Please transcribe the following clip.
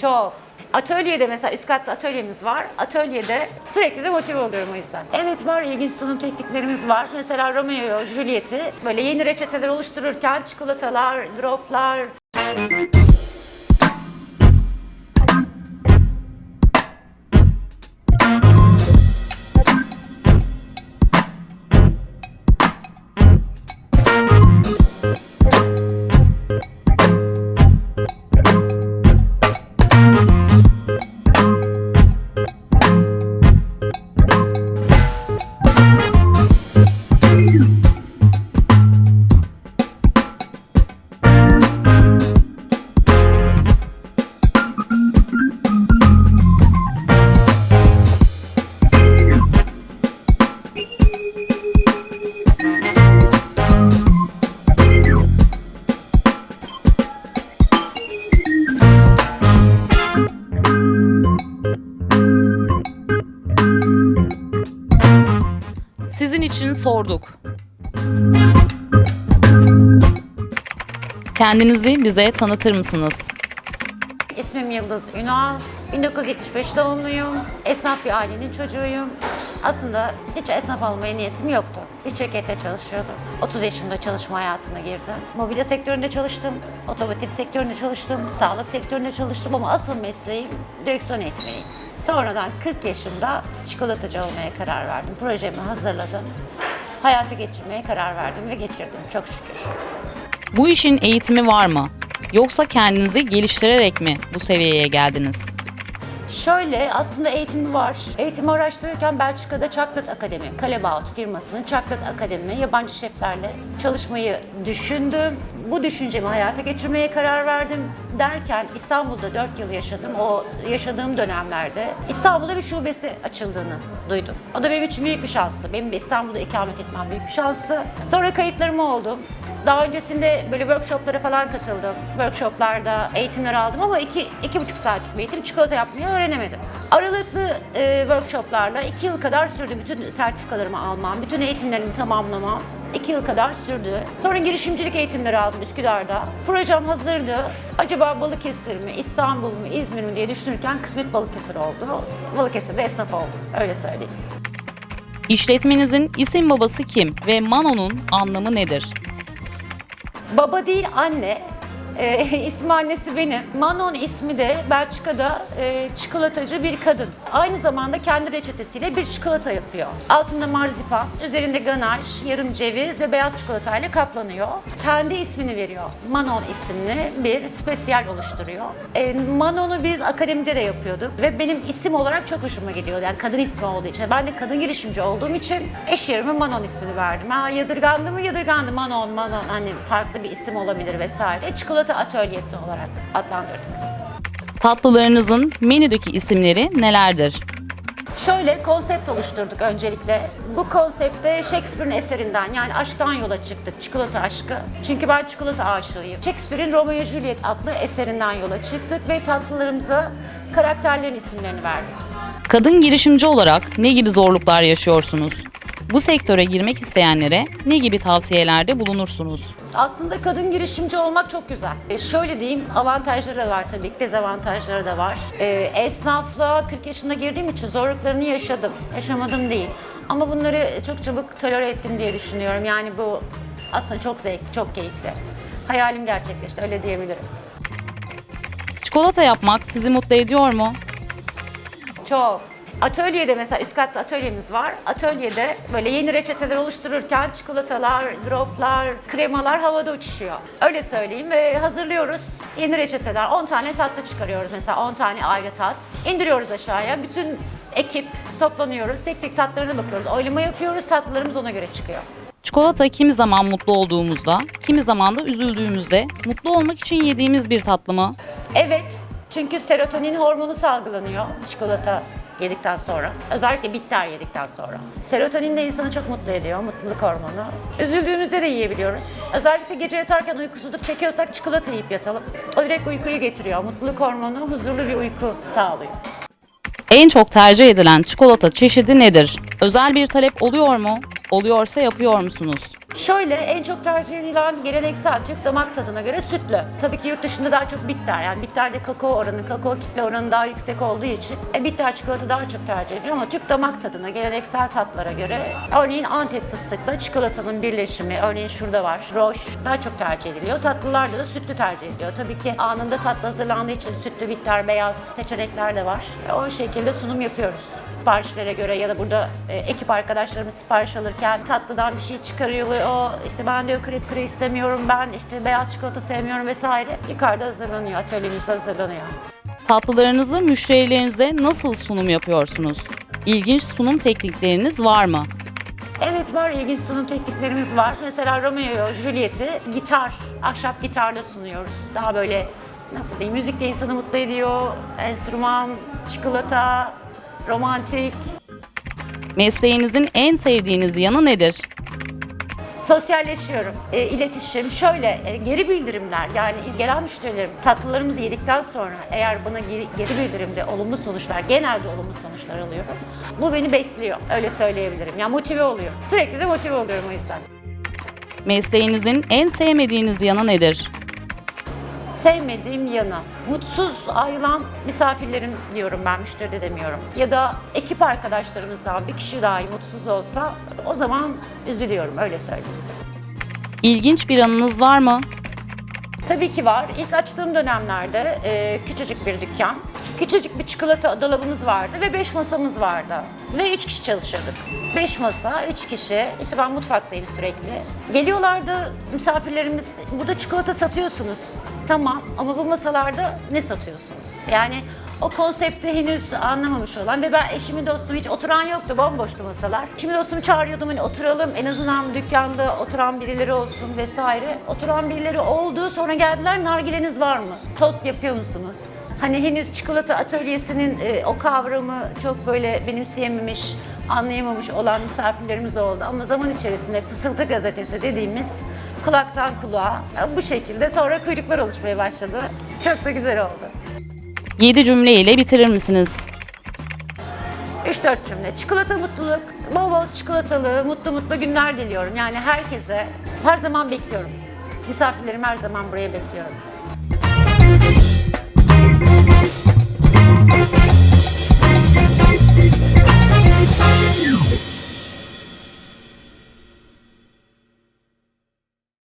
Çok. Atölyede mesela üst katta atölyemiz var. Atölyede sürekli de motive oluyorum o yüzden. Evet var ilginç sunum tekniklerimiz var. Mesela Romeo Juliet'i böyle yeni reçeteler oluştururken çikolatalar, droplar, sorduk. Kendinizi bize tanıtır mısınız? İsmim Yıldız Ünal. 1975 doğumluyum. Esnaf bir ailenin çocuğuyum. Aslında hiç esnaf olmaya niyetim yoktu. Bir şirkette çalışıyordum. 30 yaşımda çalışma hayatına girdim. Mobilya sektöründe çalıştım, otomotiv sektöründe çalıştım, sağlık sektöründe çalıştım ama asıl mesleğim direksiyon eğitmeniyim. Sonradan 40 yaşında çikolatacı olmaya karar verdim. Projemi hazırladım. Hayata geçirmeye karar verdim ve geçirdim çok şükür. Bu işin eğitimi var mı? Yoksa kendinizi geliştirerek mi bu seviyeye geldiniz? Şöyle aslında eğitimi var. Eğitimi araştırırken Belçika'da Chocolate Akademi, Kalebaut firmasının Chocolate Akademi yabancı şeflerle çalışmayı düşündüm. Bu düşüncemi hayata geçirmeye karar verdim derken İstanbul'da 4 yıl yaşadım. O yaşadığım dönemlerde İstanbul'da bir şubesi açıldığını duydum. O da benim için büyük bir şanstı. Benim de İstanbul'da ikamet etmem büyük bir şanstı. Sonra kayıtlarımı oldum. Daha öncesinde böyle workshoplara falan katıldım. Workshoplarda eğitimler aldım ama iki, iki buçuk saatlik bir eğitim çikolata yapmayı öğrenemedim. Aralıklı e, workshoplarla iki yıl kadar sürdü bütün sertifikalarımı almam, bütün eğitimlerimi tamamlamam. iki yıl kadar sürdü. Sonra girişimcilik eğitimleri aldım Üsküdar'da. Projem hazırdı. Acaba Balıkesir mi, İstanbul mu, İzmir mi diye düşünürken kısmet Balıkesir oldu. Balıkesir'de esnaf oldum. Öyle söyleyeyim. İşletmenizin isim babası kim ve Mano'nun anlamı nedir? Baba değil anne. Ee, ismi annesi benim. Manon ismi de Belçika'da e, çikolatacı bir kadın. Aynı zamanda kendi reçetesiyle bir çikolata yapıyor. Altında marzipan, üzerinde ganaj, yarım ceviz ve beyaz çikolatayla kaplanıyor. Kendi ismini veriyor. Manon isimli bir spesiyal oluşturuyor. E, Manon'u biz akademide de yapıyorduk ve benim isim olarak çok hoşuma gidiyor. Yani kadın ismi olduğu için. Ben de kadın girişimci olduğum için eş yerime Manon ismini verdim. Ha yadırgandı mı yadırgandı Manon, Manon. Hani farklı bir isim olabilir vesaire. Çikolata atölyesi olarak adlandırdık. Tatlılarınızın menüdeki isimleri nelerdir? Şöyle konsept oluşturduk öncelikle. Bu konsepte Shakespeare'in eserinden yani aşktan yola çıktık. Çikolata aşkı. Çünkü ben çikolata aşığıyım. Shakespeare'in Romeo Juliet adlı eserinden yola çıktık ve tatlılarımıza karakterlerin isimlerini verdik. Kadın girişimci olarak ne gibi zorluklar yaşıyorsunuz? Bu sektöre girmek isteyenlere ne gibi tavsiyelerde bulunursunuz? Aslında kadın girişimci olmak çok güzel. E, şöyle diyeyim, avantajları da var tabii ki, dezavantajları da var. E, esnaflığa 40 yaşında girdiğim için zorluklarını yaşadım. Yaşamadım değil. Ama bunları çok çabuk tolere ettim diye düşünüyorum. Yani bu aslında çok zevkli, çok keyifli. Hayalim gerçekleşti, öyle diyebilirim. Çikolata yapmak sizi mutlu ediyor mu? Çok. Atölyede mesela üst katta atölyemiz var. Atölyede böyle yeni reçeteler oluştururken çikolatalar, droplar, kremalar havada uçuşuyor. Öyle söyleyeyim ve hazırlıyoruz yeni reçeteler. 10 tane tatlı çıkarıyoruz mesela 10 tane ayrı tat. İndiriyoruz aşağıya. Bütün ekip toplanıyoruz. Tek tek tatlarına bakıyoruz. Oylama yapıyoruz. Tatlılarımız ona göre çıkıyor. Çikolata kimi zaman mutlu olduğumuzda, kimi zaman da üzüldüğümüzde mutlu olmak için yediğimiz bir tatlı mı? Evet. Çünkü serotonin hormonu salgılanıyor çikolata yedikten sonra. Özellikle bitter yedikten sonra. Serotonin de insanı çok mutlu ediyor, mutluluk hormonu. Üzüldüğümüzde de yiyebiliyoruz. Özellikle gece yatarken uykusuzluk çekiyorsak çikolata yiyip yatalım. O direkt uykuyu getiriyor. Mutluluk hormonu huzurlu bir uyku sağlıyor. En çok tercih edilen çikolata çeşidi nedir? Özel bir talep oluyor mu? Oluyorsa yapıyor musunuz? Şöyle en çok tercih edilen geleneksel Türk damak tadına göre sütlü. Tabii ki yurt dışında daha çok bitter. Yani bitterde kakao oranı, kakao kitle oranı daha yüksek olduğu için e, bitter çikolata daha çok tercih ediliyor ama Türk damak tadına, geleneksel tatlara göre örneğin Antep fıstıkla çikolatanın birleşimi, örneğin şurada var, roş daha çok tercih ediliyor. Tatlılarda da sütlü tercih ediliyor. Tabii ki anında tatlı hazırlandığı için sütlü, bitter, beyaz seçenekler de var. E, o şekilde sunum yapıyoruz siparişlere göre ya da burada e, ekip arkadaşlarımız sipariş alırken tatlıdan bir şey çıkarılıyor. İşte ben diyor krep kre istemiyorum, ben işte beyaz çikolata sevmiyorum vesaire. Yukarıda hazırlanıyor, atölyemizde hazırlanıyor. Tatlılarınızı müşterilerinize nasıl sunum yapıyorsunuz? İlginç sunum teknikleriniz var mı? Evet var ilginç sunum tekniklerimiz var. Mesela Romeo Juliet'i gitar, ahşap gitarla sunuyoruz. Daha böyle nasıl diyeyim müzik de insanı mutlu ediyor. Enstrüman, çikolata, romantik. Mesleğinizin en sevdiğiniz yanı nedir? Sosyalleşiyorum. E, iletişim şöyle e, geri bildirimler yani gelen müşterilerim tatlılarımızı yedikten sonra eğer bana geri, geri bildirimde olumlu sonuçlar genelde olumlu sonuçlar alıyorum. Bu beni besliyor öyle söyleyebilirim. Yani motive oluyor. Sürekli de motive oluyorum o yüzden. Mesleğinizin en sevmediğiniz yanı nedir? Sevmediğim yanı mutsuz ayrılan misafirlerim diyorum ben müşteri de demiyorum. Ya da ekip arkadaşlarımızdan bir kişi dahi mutsuz olsa o zaman üzülüyorum öyle söyleyeyim. İlginç bir anınız var mı? Tabii ki var. İlk açtığım dönemlerde e, küçücük bir dükkan. Küçücük bir çikolata dolabımız vardı ve 5 masamız vardı. Ve 3 kişi çalışıyorduk. 5 masa, 3 kişi. İşte ben mutfaktayım sürekli. Geliyorlardı misafirlerimiz, burada çikolata satıyorsunuz. Tamam ama bu masalarda ne satıyorsunuz? Yani o konsepti henüz anlamamış olan ve ben eşimin dostum hiç oturan yoktu, bomboştu masalar. Eşimin dostumu çağırıyordum hani oturalım en azından dükkanda oturan birileri olsun vesaire. Oturan birileri oldu sonra geldiler nargileniz var mı? Tost yapıyor musunuz? Hani henüz çikolata atölyesinin e, o kavramı çok böyle benimseyememiş, anlayamamış olan misafirlerimiz oldu. Ama zaman içerisinde fısıltı gazetesi dediğimiz kulaktan kulağa bu şekilde sonra kuyruklar oluşmaya başladı. Çok da güzel oldu. 7 cümle ile bitirir misiniz? 3-4 cümle. Çikolata mutluluk, bol bol çikolatalı, mutlu mutlu günler diliyorum. Yani herkese her zaman bekliyorum. Misafirlerimi her zaman buraya bekliyorum. Müzik